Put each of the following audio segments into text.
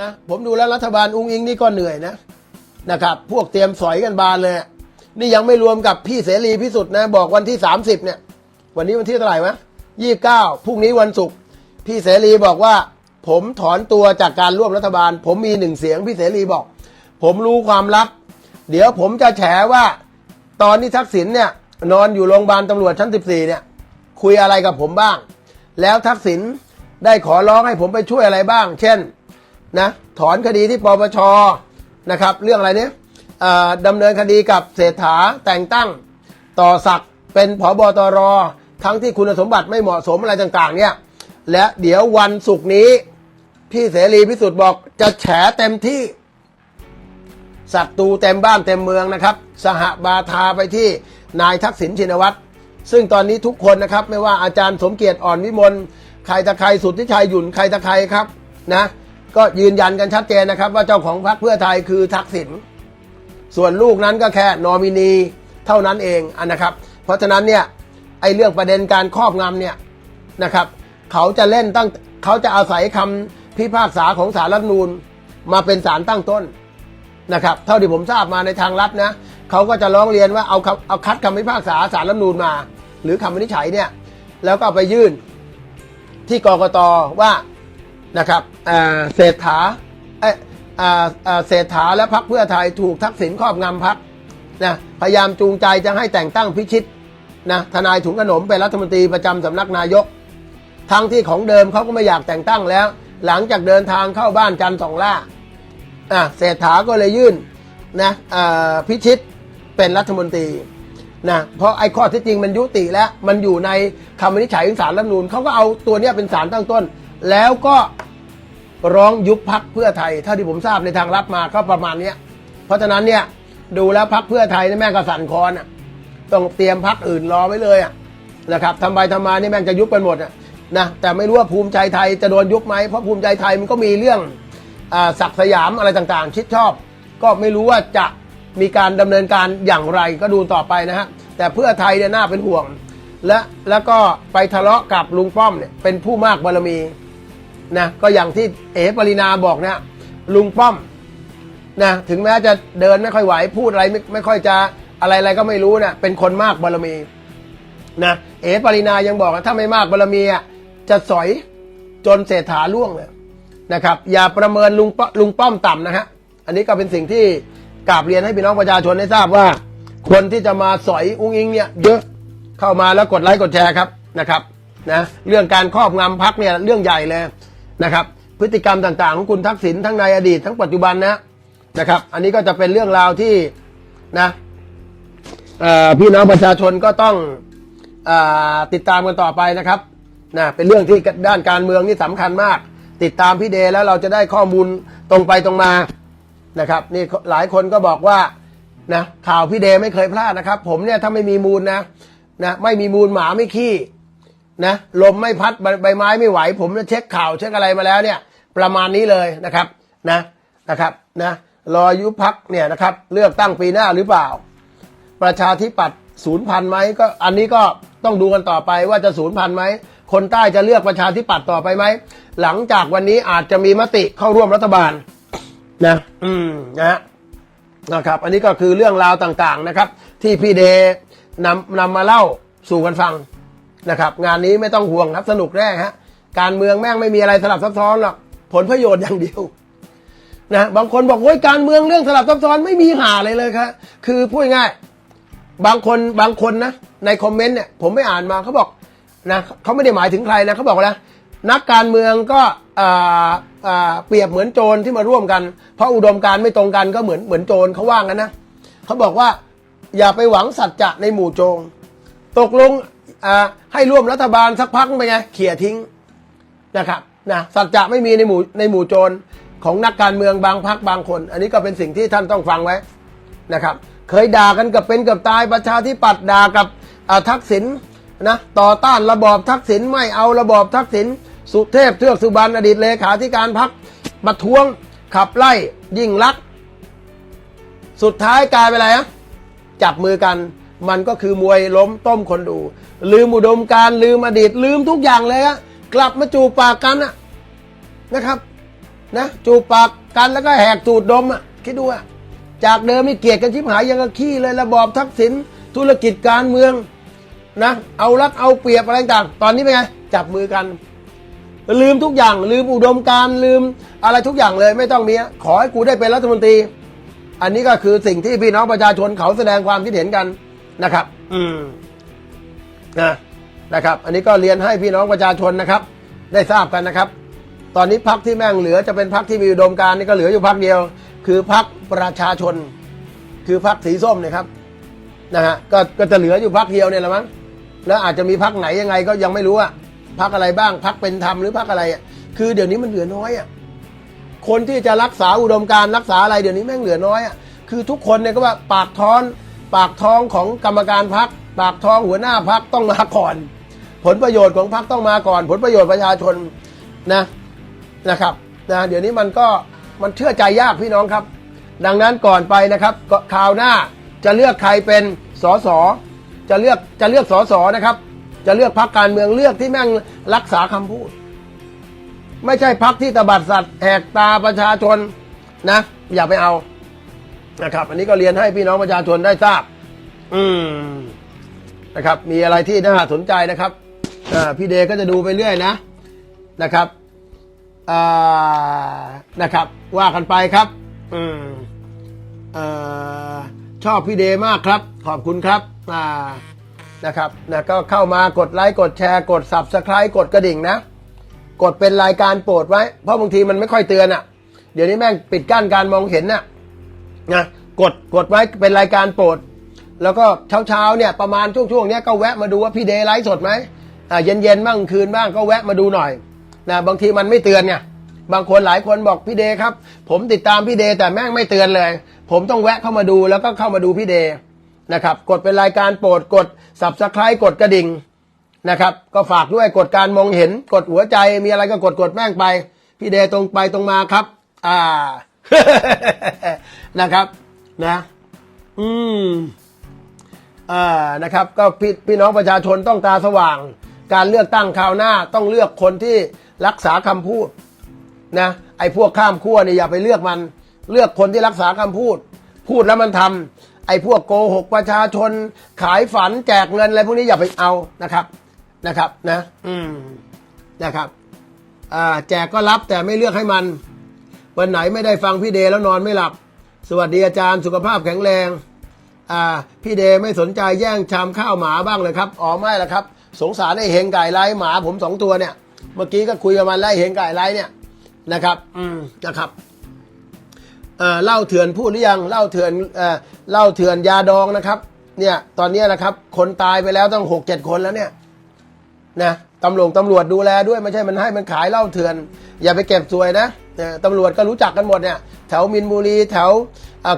นะผมดูแล้วรัฐบาลอุ้งอิงนี่ก็เหนื่อยนะนะครับ พวกเตรียมสอยกันบานเลยนี่ยังไม่รวมกับพี่เสรีพิสุทธิ์นะบอกวันที่ 30 เนี่ย วันนี้วันที่เท่าไหร่วะยี่เก้าพรุ่งนี้วันศุกร์พี่เสรีบอกว่า ผมถอนตัวจากการร่วมรัฐบาล ผมมีหนึ่งเสียงพี่เสรีบอก ผมรู้ความลับ เดี๋ยวผมจะแฉว่า ตอนที่ทักษิณเนี่ย นอนอยู่โรงพยาบาลตำรวจชั้น 14 เนี่ย คุยอะไรกับผมบ้าง แล้วทักษิณได้ขอร้องให้ผมไปช่วยอะไรบ้าง เช่น นะถอนคดีที่ปปชนะครับเรื่องอะไรเนี้ยดำเนินคดีกับเศรษฐาแต่งตั้งต่อศักดิ์เป็นผบตร ทั้งที่คุณสมบัติไม่เหมาะสมอะไรต่างๆเนี่ยและเดี๋ยววันศุกร์นี้ พี่เสรีพิสุทธิ์บอกจะแฉเต็มที่ศัตรูเต็มบ้านเต็มเมืองนะครับ สหบาทาไปที่นายทักษิณชินวัตร ซึ่งตอนนี้ทุกคนนะครับ ไม่ว่าอาจารย์สมเกียรติอ่อนวิมลใครตะใครสุทธิชัยหยุ่นใครตะใครครับนะ ก็ยืนยันกันชัดเจนนะครับ ว่าเจ้าของพรรคเพื่อไทยคือทักษิณส่วนลูกนั้นก็แค่นอมินีเท่านั้นเองอนนะครับ เพราะฉะนั้นเนี่ยไอ้เรื่องประเด็นการครอบงำเนี่ยนะครับ เขาจะเล่นตั้งเขาจะอาศัยคำพิพากษาของศาลรัฐนูญมาเป็นสารตั้งต้นนะครับ เท่าที่ผมทราบมาในทางลับนะเขาก็จะร้องเรียนว่าเอาคำเอาคัดคำพิพากษาสารรัฐนูญมา หรือคำวินิจฉัยเนี่ยแล้วก็ไปยื่นที่กรกตว่า นะครับเศรษฐาเอยอ่าอ่าเศรษฐาและพรรคเพื่อไทยถูกทักษิณครอบงำพรรคนะพยายามจูงใจจะให้แต่งตั้งพิชิตนะทนายถุงขนมเป็นรัฐมนตรีประจำสำนักนายก ทั้งที่ของเดิมเขาก็ไม่อยากแต่งตั้งแล้ว หลังจากเดินทางเข้าบ้านจันทร์สองล่าอะเศรษฐาก็เลยยื่นนะพิชิตเป็นรัฐมนตรีนะเพราะไอ้ข้อที่จริงมันยุติแล้ว มันอยู่ในคำวินิจฉัยของศาลรัฐธรรมนูญเขาก็เอาตัวเนี้ยเป็นสารตั้งต้น แล้วก็ร้องยุบพักเพื่อไทย เท่าที่ผมทราบในทางลับมาก็ประมาณเนี้ยเพราะฉะนั้นเนี่ยดูแล้วพักเพื่อไทยนี่แม่งก็สั่นคอนอะต้องเตรียมพักอื่นรอไว้เลยอะนะครับทำไปทำมานี่แม่งจะยุบกันหมดอะนะแต่ไม่รู้ว่าภูมิใจไทยจะโดนยุบไหมเพราะภูมิใจไทยมันก็มีเรื่องอศักดิ์สยามอะไรต่างๆ ชิดชอบ ก็ไม่รู้ว่าจะมีการดำเนินการอย่างไรก็ดูต่อไปนะฮะแต่เพื่อไทยเนี่ยน่าเป็นห่วง และแล้วก็ไปทะเลาะกับลุงป้อมเนี่ยเป็นผู้มากบารมี นะก็อย่างที่เอ๋ปรินาบอกเนะลุงป้อมนะถึงแม้จะเดินไม่ค่อยไหวพูดอะไรไม่ไม่ค่อยจะอะไรอะไรก็ไม่รู้นะเป็นคนมากบารมีนะเอ๋ปรินายังบอกว่าถ้าไม่มากบารมีอะจะสอยจนเศรษฐาล่วงเลยนะครับ อย่าประเมินลุงป้อลุงป้อมต่ำนะฮะอันนี้ก็เป็นสิ่งที่กราบเรียนให้พี่น้องประชาชนได้ทราบว่า คนที่จะมาสอยอุ้งอิงเนี่ยเยอะเข้ามาแล้วกดไลค์กดแชร์ครับนะครับนะเรื่องการครอบงำพักเนี่ยเรื่องใหญ่เลย นะครับ พฤติกรรมต่างๆ ของคุณทักษิณทั้งในอดีตทั้งปัจจุบันนะนะครับ อันนี้ก็จะเป็นเรื่องราวที่นะพี่น้องประชาชนก็ต้องอติดตามกันต่อไปนะครับนะเป็นเรื่องที่ด้านการเมืองนี่สำคัญมาก ติดตามพี่เดย์แล้วเราจะได้ข้อมูลตรงไปตรงมานะครับนี่หลายคนก็บอกว่านะข่าวพี่เดย์ไม่เคยพลาดนะครับ ผมเนี่ยถ้าไม่มีมูลนะนะไม่มีมูลหมาไม่ขี้ นะลมไม่พัดใบไม้ไม่ไหว ผมจะเช็คข่าวเช็คอะไรมาแล้วเนี่ย ประมาณนี้เลยนะครับนะนะครับนะรอยุพักเนี่ยนะครับเลือกตั้งปีหน้าหรือเปล่า ประชาธิปัตย์ศูนย์พันไหมก็อันนี้ก็ต้องดูกันต่อไปว่าจะศูนย์พันไหมคนใต้จะเลือกประชาธิปัตย์ต่อไปไหมหลังจากวันนี้อาจจะมีมติเข้าร่วมรัฐบาลนะอืมนะฮะนะครับ อันนี้ก็คือเรื่องราวต่างๆนะครับ ที่พี่เดนำนำมาเล่าสู่กันฟัง นะครับงานนี้ไม่ต้องห่วงครับสนุกแน่ฮะการเมืองแม่งไม่มีอะไรสลับซับซ้อนหรอกผลประโยชน์อย่างเดียวนะบางคนบอกโอ้ยการเมืองเรื่องสลับซับซ้อนไม่มีหาเลยเลยครับคือพูดง่าย บางคนบางคนนะในคอมเมนต์เนี่ยผมไม่อ่านมาเขาบอกนะเขาไม่ได้หมายถึงใครนะเขาบอกนะนักการเมืองก็เปรียบเหมือนโจรที่มาร่วมกัน เพราะอุดมการไม่ตรงกันก็เหมือนเหมือนโจรเขาว่ากันนะเขาบอกว่าอย่าไปหวังสัจจะในหมู่โจง ตกลง ให้ร่วมรัฐบาลสักพักไปนไงเขี่ยทิ้งนะครับนะสัจจะไม่มีในหมู่ในหมู่โจรของนักการเมืองบางพักบางคน อันนี้ก็เป็นสิ่งที่ท่านต้องฟังไว้นะครับ เคยด่ากันกับเป็นกับตายประชาธิปัตย์ด่ากับทักษิณนะต่อต้านระบอบทักษิณไม่เอาระบอบทักษิณสุเทพเทือกสุบรรณอดีตเลขาธิการพักประท้วงขับไล่ยิ่งลักษณ์สุดท้ายกลายเป็นอะไรอะจับมือกัน มันก็คือมวยล้มต้มคนดู ลืมอุดมการลืมอดีตลืมทุกอย่างเลยอะกลับมาจูบปากกันอะนะครับนะจูบปากกันแล้วก็แหกตูดดมอะคิดดูอะจากเดิมนี่เกลียดกันชิบหายยังกะขี้เลยระบอบทักษิณธุรกิจการเมืองนะเอารัดเอาเปรียบอะไรต่างตอนนี้เป็นไงจับมือกัน ลืมทุกอย่างลืมอุดมการลืมอะไรทุกอย่างเลยไม่ต้องมีขอให้กูได้เป็นรัฐมนตรี อันนี้ก็คือสิ่งที่พี่น้องประชาชนเขาแสดงความคิดเห็นกัน นะครับ อืมนะนะครับ อันนี้ก็เรียนให้พี่น้องประชาชนนะครับ ได้ทราบกันนะครับ ตอนนี้พักที่แม่งเหลือจะเป็นพักที่มีอุดมการณ์นี่ก็เหลืออยู่พักเดียว คือพักประชาชน คือพักสีส้มเนยครับนะฮะก็ก็จะเหลืออยู่พักเดียวเนี่ยแหละมั้งแล้วอาจจะมีพักไหนยังไงก็ยังไม่รู้อะพักอะไรบ้างพักเป็นธรรมหรือพักอะไรอะคือเดี๋ยวนี้มันเหลือน้อยอะคนที่จะรักษาอุดมการณ์รักษาอะไรเดี๋ยวนี้แม่งเหลือน้อยอะคือทุกคนเนี่ยก็ว่าปากท้อน ปากท้องของกรรมการพัก ปากท้องหัวหน้าพักต้องมาก่อน ผลประโยชน์ของพักต้องมาก่อน ผลประโยชน์ประชาชนนะนะครับนะเดี๋ยวนี้มันก็มันเชื่อใจยากพี่น้องครับ ดังนั้นก่อนไปนะครับก็คราวหน้าจะเลือกใครเป็นสสจะเลือกจะเลือกสสนะครับ จะเลือกพักการเมืองเลือกที่แม่งรักษาคำพูด ไม่ใช่พักที่ตบัดสัตว์แหกตาประชาชนนะ อย่าไปเอา นะครับ อันนี้ก็เรียนให้พี่น้องประชาชนได้ทราบ อืมนะครับ มีอะไรที่น่าสนใจนะครับพี่เดก็จะดูไปเรื่อยนะนะครับอ่านะครับ ว่ากันไปครับ อืมเออชอบพี่เดมากครับ ขอบคุณครับอ่านะครับนะก็เข้ามากดไลค์กดแชร์กด subscribe กดกระดิ่งนะ กดเป็นรายการโปรดไว้ เพราะบางทีมันไม่ค่อยเตือนอะ่ะ เดี๋ยวนี้แม่งปิดกั้นการมองเห็นน่ะ นะกดกดไว้เป็นรายการโปรด แล้วก็เช้าเช้าเนี่ยประมาณช่วงช่วงเนี้ยก็แวะมาดูว่าพี่เดย์ไลฟ์สดไหมอ่าเย็นเย็นบ้างคืนบ้างก็แวะมาดูหน่อยนะบางทีมันไม่เตือนไงบางคนหลายคนบอกพี่เดย์ครับ ผมติดตามพี่เดย์แต่แม่งไม่เตือนเลย ผมต้องแวะเข้ามาดูแล้วก็เข้ามาดูพี่เดย์นะครับ กดเป็นรายการโปรดกด subscribe กดกระดิ่งนะครับ ก็ฝากด้วยกดการมองเห็นกดหัวใจมีอะไรก็กดกดแม่งไป พี่เดย์ตรงไปตรงมาครับ อ่า นะครับนะอืมอ่านะครับ ก็พี่พี่น้องประชาชนต้องตาสว่าง การเลือกตั้งคราวหน้าต้องเลือกคนที่รักษาคำพูดนะไอ้พวกข้ามขั้วเนี่ยอย่าไปเลือกมัน เลือกคนที่รักษาคำพูด พูดแล้วมันทำไอ้พวกโกหกประชาชน ขายฝันแจกเงินอะไรพวกนี้อย่าไปเอานะครับนะครับนะ อืมนะครับอ่าแจกก็รับแต่ไม่เลือกให้มัน วันไหนไม่ได้ฟังพี่เดย์แล้วนอนไม่หลับ สวัสดีอาจารย์สุขภาพแข็งแรงอ่าพี่เดย์ไม่สนใจแย่งชามข้าวหมาบ้างเลยครับอ๋อไม่ละครับ สงสารไอ้เฮงไก่ไล่หมาผมสองตัวเนี่ย เมื่อกี้ก็คุยกับมันไล่เฮงไก่ไล่เนี่ยนะครับ อืมนะครับเอ่อเล่าเถื่อนพูดหรือยังเล่าเถื่อนเอ่อเล่าเถื่อนยาดองนะครับ เนี่ยตอนนี้นะครับ คนตายไปแล้วต้องหกเจ็ดคนแล้วเนี่ยนะตำรวจตำรวจดูแลด้วยไม่ใช่มันให้มันขายเหล้าเถื่อน อย่าไปเก็บสวยนะ ตำรวจก็รู้จักกันหมดเนี่ยแถวมินบุรีแถว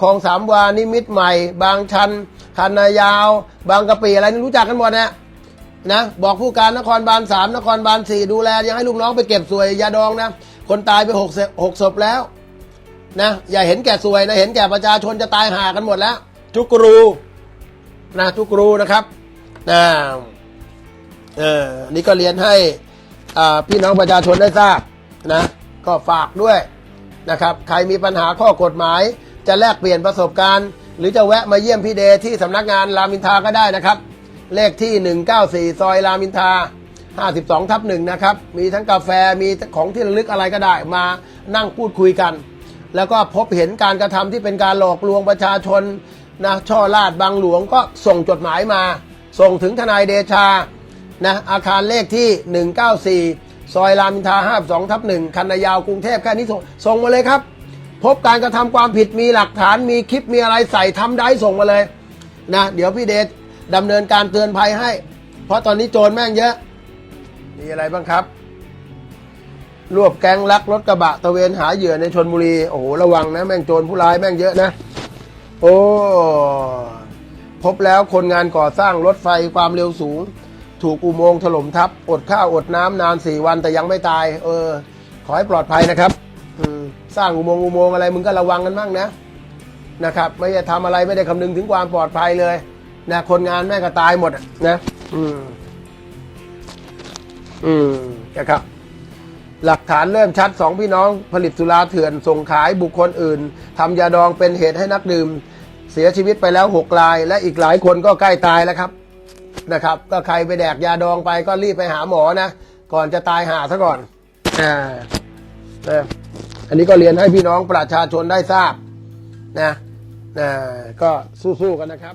คลองสามวานิมิตใหม่ บางชันคันนายาว บางกะปิอะไรนี่รู้จักกันหมดเนี่ยนะบอกผู้การนครบาลสามนครบาลสี่ดูแลยังให้ลูกน้องไปเก็บสวยยาดองนะคนตายไปหกศพหกศพแล้วนะอย่าเห็นแก่สวยนะเห็นแก่ประชาชนจะตายหากันหมดแล้ว ทุกรูนะทุกรูนะครับนะเออนี่ก็เรียนให้พี่น้องประชาชนได้ทราบนะ ก็ฝากด้วยนะครับ ใครมีปัญหาข้อกฎหมาย จะแลกเปลี่ยนประสบการณ์ หรือจะแวะมาเยี่ยมพี่เดที่สำนักงานรามินทาก็ได้นะครับ เลขที่ 194 ซอยรามินทา 52 ทับหนึ่งนะครับ มีทั้งกาแฟมีของที่ระลึกอะไรก็ได้มานั่งพูดคุยกัน แล้วก็พบเห็นการกระทำที่เป็นการหลอกลวงประชาชนนะช่อลาดบางหลวงก็ส่งจดหมายมา ส่งถึงทนายเดชานะอาคารเลขที่ 194 ซอยรามอินทรา52ทับ1คันนายาวกรุงเทพแค่นี้ส่งส่งมาเลยครับ พบการกระทำความผิดมีหลักฐานมีคลิปมีอะไรใส่ทำได้ส่งมาเลยนะเดี๋ยวพี่เดชดำเนินการเตือนภัยให้ เพราะตอนนี้โจรแม่งเยอะ มีอะไรบ้างครับ รวบแก๊งลักรถกระบะตะเวนหาเหยื่อในชนบุรี โอ้โหระวังนะแม่งโจรผู้ร้ายแม่งเยอะนะ โอ้พบแล้วคนงานก่อสร้างรถไฟความเร็วสูง ถูกอุโมงค์ถล่มทับ อดข้าวอดน้ำนานสี่วันแต่ยังไม่ตาย เออ ขอให้ปลอดภัยนะครับอืมสร้างอุโมงค์อุโมงค์อะไรมึงก็ระวังกันบ้างนะนะครับ ไม่ได้ทำอะไรไม่ได้คำนึงถึงความปลอดภัยเลยนะคนงานแม่ก็ตายหมดนะ อืม อืมนะครับ หลักฐานเริ่มชัดสองพี่น้องผลิตสุราเถื่อนส่งขายบุคคลอื่นทำยาดองเป็นเหตุให้นักดื่ม เสียชีวิตไปแล้วหกราย และอีกหลายคนก็ใกล้ตายแล้วครับ นะครับ ก็ใครไปแดกยาดองไปก็รีบไปหาหมอนะ ก่อนจะตายหาซะก่อนอ่านะอันนี้ก็เรียนให้พี่น้องประชาชนได้ทราบนะนะก็สู้ๆกันนะครับ